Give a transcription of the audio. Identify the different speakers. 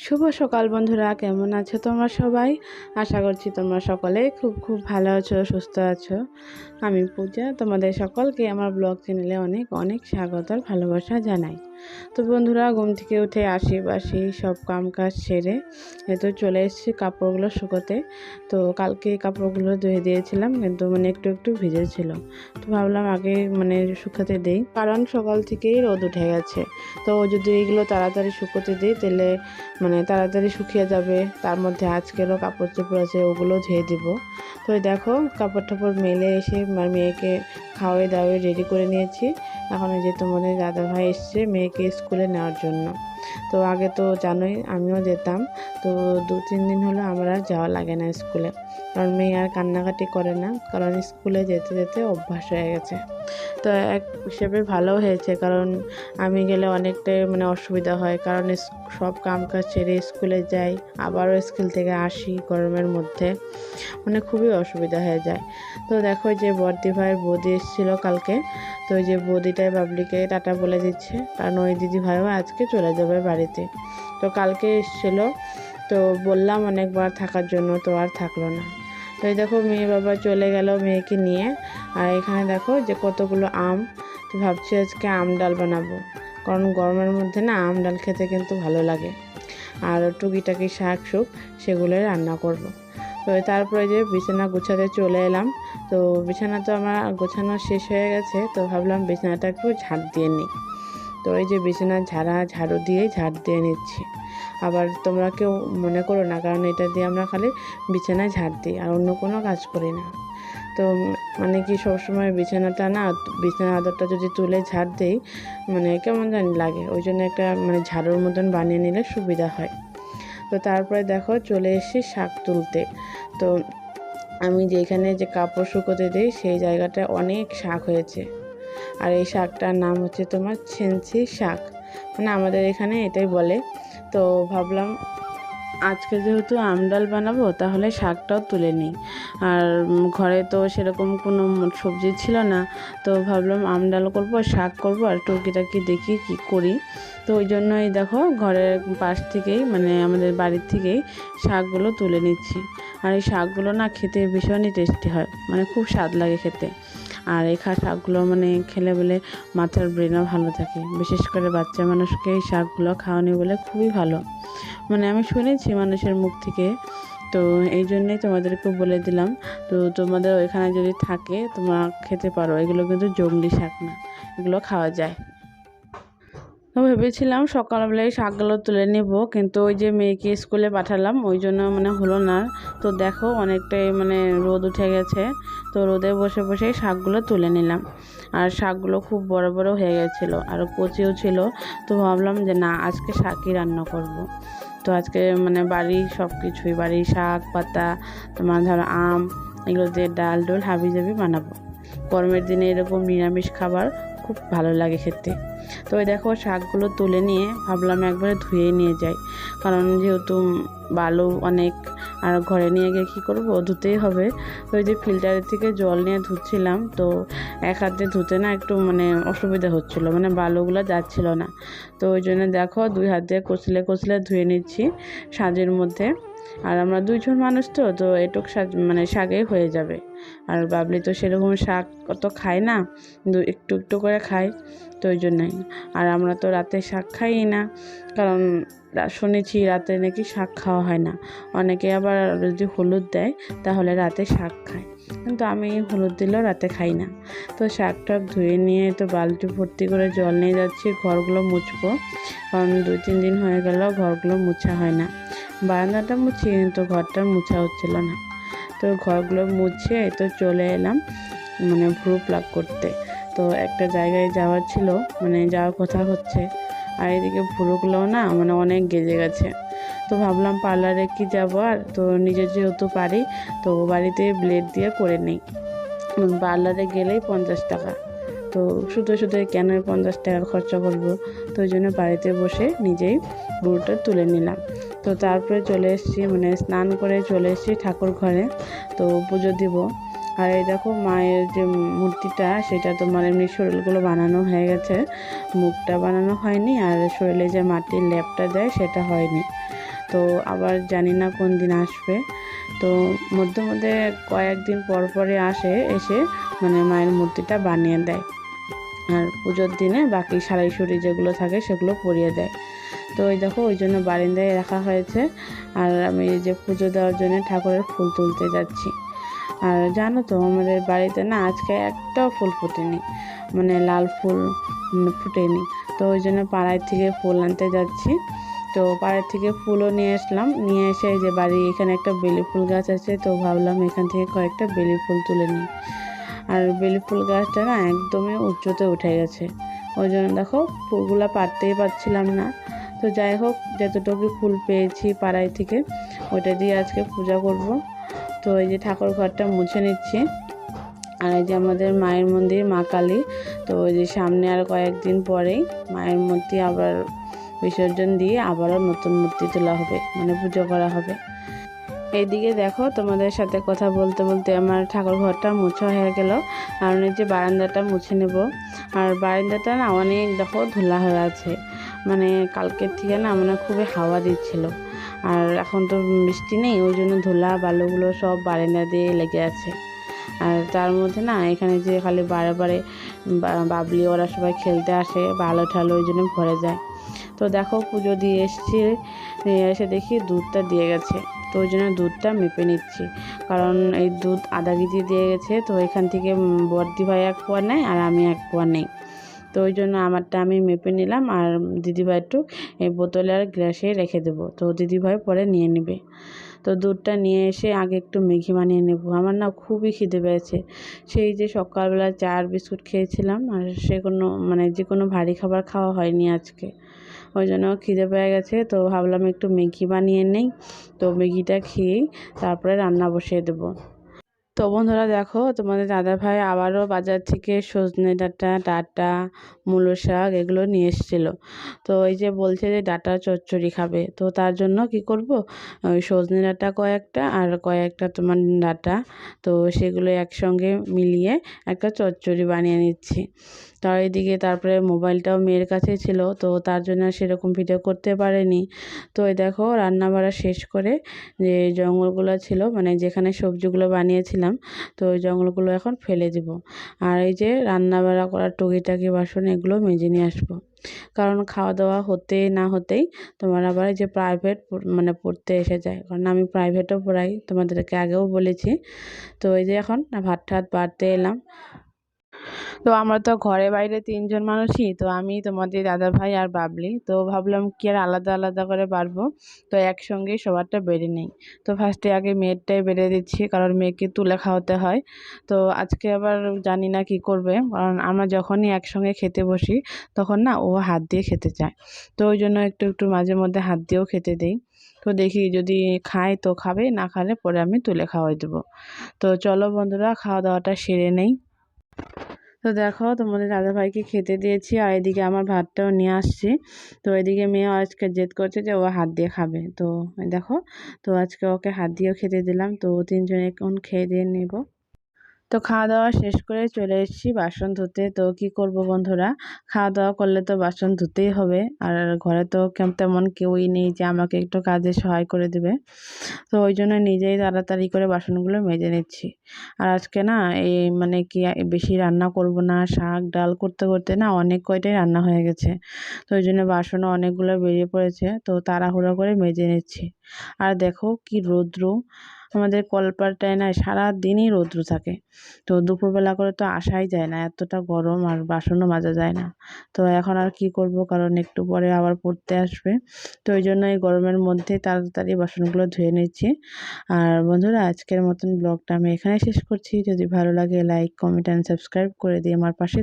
Speaker 1: শুভ সকাল বন্ধুরা, কেমন আছো তোমরা সবাই? আশা করছি তোমরা সকলে খুব খুব ভালো আছো, সুস্থ আছো। আমি পূজা, তোমাদের সকলকে আমার ব্লগ চ্যানেলে অনেক অনেক স্বাগত ভালোবাসা জানাই। তো বন্ধুরা, ঘুম থেকে উঠে বাসি, সব কাম কাজ সেরে। তো চলে এসেছি কাপড়গুলো শুকোতে। তো কালকে কাপড়গুলো ধুয়ে দিয়েছিলাম, কিন্তু মানে একটু একটু ভিজেছিল। তো ভাবলাম আগে মানে শুকাতে দেই, কারণ সকাল থেকেই রোদ উঠে গেছে। তো যদি এগুলো তাড়াতাড়ি শুকোতে দিই, তাহলে মানে তাড়াতাড়ি শুকিয়ে যাবে। তার মধ্যে আজকেরও কাপড় চোপড় আছে, ওগুলো ধুয়ে দিব। তো দেখো কাপড় টাপড় মেলে এসে মেয়েকে খাওয়াই দাওয়াই রেডি করে নিয়েছি। এখন যেহেতু মনে দাদা ভাই এসছে মেয়েকে স্কুলে নেওয়ার জন্য। তো আগে তো জানোই, আমিও যেতাম। তো দু তিন দিন হলো আমার আর যাওয়া লাগে না স্কুলে। কারণ মেয়ে আর কান্নাকাটি করে না, কারণ স্কুলে যেতে যেতে অভ্যাস হয়ে গেছে। তো এক হিসেবে ভালো হয়েছে, কারণ আমি গেলে অনেকটাই মানে অসুবিধা হয়, কারণ সব কাম কাজ ছেড়ে স্কুলে যাই, আবারও স্কুল থেকে আসি গরমের মধ্যে মানে খুবই অসুবিধা হয়ে যায়। তো দেখো যে বর্দি ভাইয়ের বৌদি এসেছিল কালকে, তো ওই যে বৌদিটাই বাবলিকে টাটা বলে দিচ্ছে, কারণ ওই দিদি ভাইও আজকে চলে যাবে বাড়িতে। তো কালকে এসেছিল তো বললাম অনেকবার থাকার জন্য, তো আর থাকল না। তো এই দেখো মেয়ে বাবা চলে গেল মেয়েকে নিয়ে। আর এখানে দেখো যে কতগুলো আম, তো ভাবছি আজকে আম ডাল বানাবো। কারণ গরমের মধ্যে না আম ডাল খেতে কিন্তু ভালো লাগে। আর টুকিটাকি শাক শুক সেগুলোই রান্না করব। তো তারপরে যে বিছানা গুছাতে চলে এলাম। তো বিছানা তো আমার গোছানো শেষ হয়ে গেছে, তো ভাবলাম বিছানাটা একটু ঝাড় দিয়ে নিই। তো এই যে বিছানা ঝাড়া, ঝাড়ু দিয়েই ঝাড় দিয়ে নিচ্ছি। আবার তোমরা কেউ মনে করো না, কারণ এটা দিয়ে আমরা খালি বিছানায় ঝাড় দিই আর অন্য কোনো কাজ করি না। তো মানে কি সবসময় বিছানাটা না, বিছানার আদরটা যদি তুলে ঝাড় দিই মানে কেমন জানি লাগে। ওই জন্য একটা মানে ঝাড়ুর মতন বানিয়ে নিলে সুবিধা হয়। তো তারপরে দেখো চলে এসেছি শাক তুলতে। তো আমি যেখানে যে কাপড় শুকোতে দিই, সেই জায়গাটায় অনেক শাক হয়েছে। আর এই শাকটার নাম হচ্ছে তোমার ছেঞ্চি শাক। মানে আমাদের এখানে এটাই বলে তো ভাবলাম আজকে যেহেতু আমডাল বানাবো, তাহলে শাকটাও তুলে নিই। আর ঘরে তো সেরকম কোনো সবজি ছিল না, তো ভাবলাম আমডাল করব, শাক করব আর টুকিটাকি দেখি কি করি। তো ওই জন্যই দেখো ঘরের পাশ থেকেই মানে আমাদের বাড়ির থেকেই শাকগুলো তুলে নিচ্ছি। আর এই শাকগুলো না খেতে ভীষণই টেস্টি হয় মানে খুব স্বাদ লাগে খেতে। আর এই শাকগুলো মানে খেলে বলে মাথার ব্রেনও ভালো থাকে। বিশেষ করে বাচ্চা মানুষকে এই শাকগুলো খাওয়ানি বলে খুবই ভালো। মানে আমি শুনেছি মানুষের মুখ থেকে, তো এই জন্যেই তোমাদেরকে বলে দিলাম। তো তোমাদের ওইখানে যদি থাকে তোমরা খেতে পারো। এগুলো কিন্তু জঙ্গলি শাক না, এগুলো খাওয়া যায়। তো ভেবেছিলাম সকালবেলায় শাকগুলো তুলে নেব, কিন্তু ওই যে মেয়েকে স্কুলে পাঠালাম, ওই জন্য মানে হলো না। তো দেখো অনেকটাই মানে রোদ উঠে গেছে, তো রোদে বসে বসে শাকগুলো তুলে নিলাম। আর শাকগুলো খুব বড় বড় হয়ে গেছিল, আর কচিও ছিল। তো ভাবলাম যে না, আজকে শাকই রান্না করব। তো আজকে মানে বাড়ির সব কিছুই বাড়ির শাক, পাতা, তোমার ধরো আম, এগুলো দিয়ে ডাল, ডোল, হাবি জাবি বানাবো। গরমের দিনে এরকম নিরামিষ খাবার খুব ভালো লাগে খেতে। তো দেখো শাকগুলো তুলে নিয়ে ভাবলাম একবারে ধুয়ে নিয়ে যাই। কারণ যেহেতু বালু অনেক, আর ঘরে নিয়ে গিয়ে কী করব? ধুতেই হবে। তো ওই যে ফিল্টারের থেকে জল নিয়ে ধুচ্ছিলাম, তো এক হাতে ধুতে না একটু মানে অসুবিধা হচ্ছিল মানে বালুগুলো যাচ্ছিল না। তো ওই জন্য দেখো দুই হাত কচলে কচলে ধুয়ে নিচ্ছি সাজের মধ্যে। আর আমরা দুইজন মানুষ তো তো এটুক সাজ মানে শাকেই হয়ে যাবে। আর বাবলি তো সেরকম শাক অত খায় না একটু একটু করে খায়, তো ওই জন্যই। আর আমরা তো রাতে শাক খাই না, কারণ শুনেছি রাতে নাকি শাক খাওয়া হয় না। অনেকে আবার যদি হলুদ দেয়, তাহলে রাতে শাক খায়। কিন্তু আমি হলুদ দিলেও রাতে খাই না। তো শাক টাক ধুয়ে নিয়ে তো বালতি ভর্তি করে জল নিয়ে যাচ্ছি, ঘরগুলো মুছবো। কারণ দুই তিন দিন হয়ে গেল ঘরগুলো মুছা হয় না। বারান্দাটা মুছি কিন্তু ঘরটা মুছা হচ্ছিল না। তো ঘরগুলো মুছে তো চলে এলাম মানে ভ্রু প্লাগ করতে। তো একটা জায়গায় যাওয়ার ছিল মানে যাওয়ার কথা হচ্ছে। আর এদিকে ভুরুগুলোও না মানে অনেক গেজে গেছে। তো ভাবলাম পার্লারে কি যাব আর? তো নিজে যেহেতু পারি তো বাড়িতে ব্লেড দিয়ে করে নিই। পার্লারে গেলেই পঞ্চাশ টাকা। তো শুধু শুধু কেন পঞ্চাশ টাকা খরচা করব তো ওই জন্য বাড়িতে বসে নিজেই ভুরুটা তুলে নিলাম। তো তারপরে চলে এসেছি মানে স্নান করে চলে এসেছি ঠাকুর ঘরে, তো পুজো দিব। আর এই দেখো মায়ের যে মূর্তিটা, সেটা তোমার এমনি শরীরগুলো বানানো হয়ে গেছে। মুখটা বানানো হয়নি আর শরীরে যে মাটির ল্যাপটা দেয়, সেটা হয়নি। তো আবার জানি না কোন দিন আসবে। তো মধ্যে মধ্যে কয়েকদিন পর পরে আসে, এসে মানে মায়ের মূর্তিটা বানিয়ে দেয়। আর পুজোর দিনে বাকি সারাই সুরি যেগুলো থাকে, সেগুলো পরিয়ে দেয়। তো ওই দেখো, ওই জন্য বারিন্দায় রাখা হয়েছে। আর আমি এই যে পুজো দেওয়ার জন্য ঠাকুরের ফুল তুলতে যাচ্ছি। আর জানো তো, আমাদের বাড়িতে না আজকে একটাও ফুল ফোটেনি। মানে লাল ফুল ফুটেনি। তো ওই জন্য পাড়ায় থেকে ফুল আনতে যাচ্ছি। তো পাড়ার থেকে ফুলও নিয়ে আসলাম। নিয়ে এসে যে বাড়ি এখানে একটা বেলি ফুল গাছ আছে, তো ভাবলাম এখান থেকে কয়েকটা বেলি ফুল তুলে নিই। আর বেলি ফুল গাছটা না একদমই উঁচুতে উঠে গেছে। ওই জন্য দেখো, ফুলগুলো পারতেই পারছিলাম না। তো যাই হোক, যতটুকু ফুল পেয়েছি পাড়ায় থেকে, ওইটা দিয়ে আজকে পূজা করব। তো এই যে ঠাকুর ঘরটা মুছে নিচ্ছি। আর এই যে আমাদের মায়ের মন্দির, মা কালী, তো ওই যে সামনে আর কয়েকদিন পরেই মায়ের মূর্তি আবার বিসর্জন দিয়ে আবারও নতুন মূর্তি তোলা হবে মানে পুজো করা হবে। এইদিকে দেখো, তোমাদের সাথে কথা বলতে বলতে আমার ঠাকুর ঘরটা মুছা হয়ে গেল। আর যে বারান্দাটা মুছে নেব। আর বারান্দাটা না অনেক, দেখো ধুলা হয়ে আছে। মানে কালকের থেকে না মানে খুবই হাওয়া দিচ্ছিল। আর এখন তো বৃষ্টি নেই, ওই জন্য ধুলা, বালুগুলো সব বারান্দা দিয়ে লেগে আছে। আর তার মধ্যে না এখানে যে খালি বারে বারে বাবলি ওরা সবাই খেলতে আসে ভালো ঠালো ওই জন্য ভরে যায়। তো দেখো পুজো দিয়ে এসছি এসে দেখি দুধটা দিয়ে গেছে। তো ওই জন্য দুধটা মেপে নিচ্ছি। কারণ এই দুধ আধা কেজি দিয়ে গেছে, তো এখান থেকে বর্দি ভাই এক পোয়া নেয় আর আমি এক পোয়া নেই। তো ওই জন্য আমারটা আমি মেপে নিলাম আর দিদিভাই একটু এই বোতলে আর গ্লাসে রেখে দেবো। তো দিদিভাই পরে নিয়ে নেবে। তো দুধটা নিয়ে এসে আগে একটু ম্যাগি বানিয়ে নেব। আমার না খুবই খিদে পেয়েছে। সেই যে সকালবেলা চা আর বিস্কুট খেয়েছিলাম আর সে কোনো মানে যে কোনো ভারী খাবার খাওয়া হয়নি আজকে। ওই জন্য খিদে পেয়ে গেছে। তো ভাবলাম একটু ম্যাগি বানিয়ে নেই। তো ম্যাগিটা খেয়েই তারপরে রান্না বসিয়ে দেবো। তো বন্ধুরা দেখো, তোমাদের দাদাভাই আবারও বাজার থেকে সজনে ডাঁটা ডাঁটা, মূলো শাক এগুলো নিয়ে এসেছিল। তো ওই যে বলছে যে ডাটা চচ্চড়ি খাবে, তো তার জন্য কি করব? ওই সজনে ডাঁটা কয়েকটা আর কয়েকটা তোমার ডাটা, তো সেগুলো একসঙ্গে মিলিয়ে একটা চচ্চড়ি বানিয়ে নিচ্ছি। তার এদিকে তারপরে মোবাইলটাও মেয়ের কাছে ছিল, তো তার জন্য সেরকম ভিডিও করতে পারেনি। তো এই দেখো রান্না বাড়া শেষ করে যে জঙ্গলগুলো ছিল মানে যেখানে সবজিগুলো বানিয়েছিলাম, তো ওই জঙ্গলগুলো এখন ফেলে দিব। আর এই যে রান্না বাড়া করার টুকিটাকি বাসন, এগুলো মেজে নিয়ে আসব। কারণ খাওয়া দাওয়া হতে না হতেই তোমার আবার যে প্রাইভেট মানে পড়তে এসে যায়। কারণ আমি প্রাইভেটও পড়াই, তোমাদেরকে আগেও বলেছি। তো এই যে এখন ভাত ঠাত বাড়তে এলাম। তো আমরা তো ঘরে বাইরে তিনজন মানুষই, তো আমি, তোমাদের দাদা ভাই আর বাবলি। তো ভাবলাম কি আর আলাদা আলাদা করে পারব তো একসঙ্গেই সবারটা বেড়ে নেই। তো ফার্স্টে আগে মেয়েরটাই বেড়ে দিচ্ছি, কারণ মেয়েকে তুলে খাওয়াতে হয়। তো আজকে আবার জানি না কি করবে, কারণ আমরা যখনই একসঙ্গে খেতে বসি, তখন না ও হাত দিয়ে খেতে চায়। তো ওই জন্য একটু একটু মাঝে মধ্যে হাত দিয়েও খেতে দেই। তো দেখি যদি খায় তো খাবে, না খালে পরে আমি তুলে খাওয়াই দেবো। তো চলো বন্ধুরা, খাওয়া দাওয়াটা সেরে নেই। তো দেখো তোমাদের দাদা ভাইকে খেতে দিয়েছি আর এদিকে আমার ভাতটাও নিয়ে আসছি। তো এদিকে মেয়ে আজকে জেদ করছে যে ও হাত দিয়ে খাবে। তো দেখো, তো আজকে ওকে হাত দিয়েও খেতে দিলাম। তো তিনজনে এখন খেয়ে দিয়ে নেব। তো খাওয়া দাওয়া শেষ করে চলে এসেছি বাসন ধুতে। তো কি করব বন্ধুরা? খাওয়া দাওয়া করলে তো বাসন ধুতেই হবে। আর ঘরে তো তেমন কেউই নেই যে আমাকে একটু কাজে সহায় করে দেবে। তো ওই জন্য নিজেই তাড়াতাড়ি করে বাসনগুলো মেজে নিচ্ছি। আর আজকে না এই মানে কি বেশি রান্না করব না, শাক, ডাল করতে করতে না অনেক কয়টাই রান্না হয়ে গেছে। তো ওই জন্য বাসনও অনেকগুলো বেরিয়ে পড়েছে। তো তাড়াহুড়ো করে মেজে নিচ্ছি। আর দেখো কি রৌদ্র। আমাদের কলপাড়টায় না সারাদিনই রৌদ্র থাকে। তো দুপুরবেলা করে তো আসাই যায় না, এতটা গরম আর বাসনও মাজা যায় না। তো এখন আর কি করব, কারণ একটু পরে আবার পড়তে আসবে। তো ওই জন্য এই গরমের মধ্যে তাড়াতাড়ি বাসনগুলো ধুয়ে নিচ্ছি। আর বন্ধুরা, আজকের মতন ব্লগটা আমি এখানে শেষ করছি। যদি ভালো লাগে লাইক কমেন্ট অ্যান্ড সাবস্ক্রাইব করে দিয়ে আমার পাশে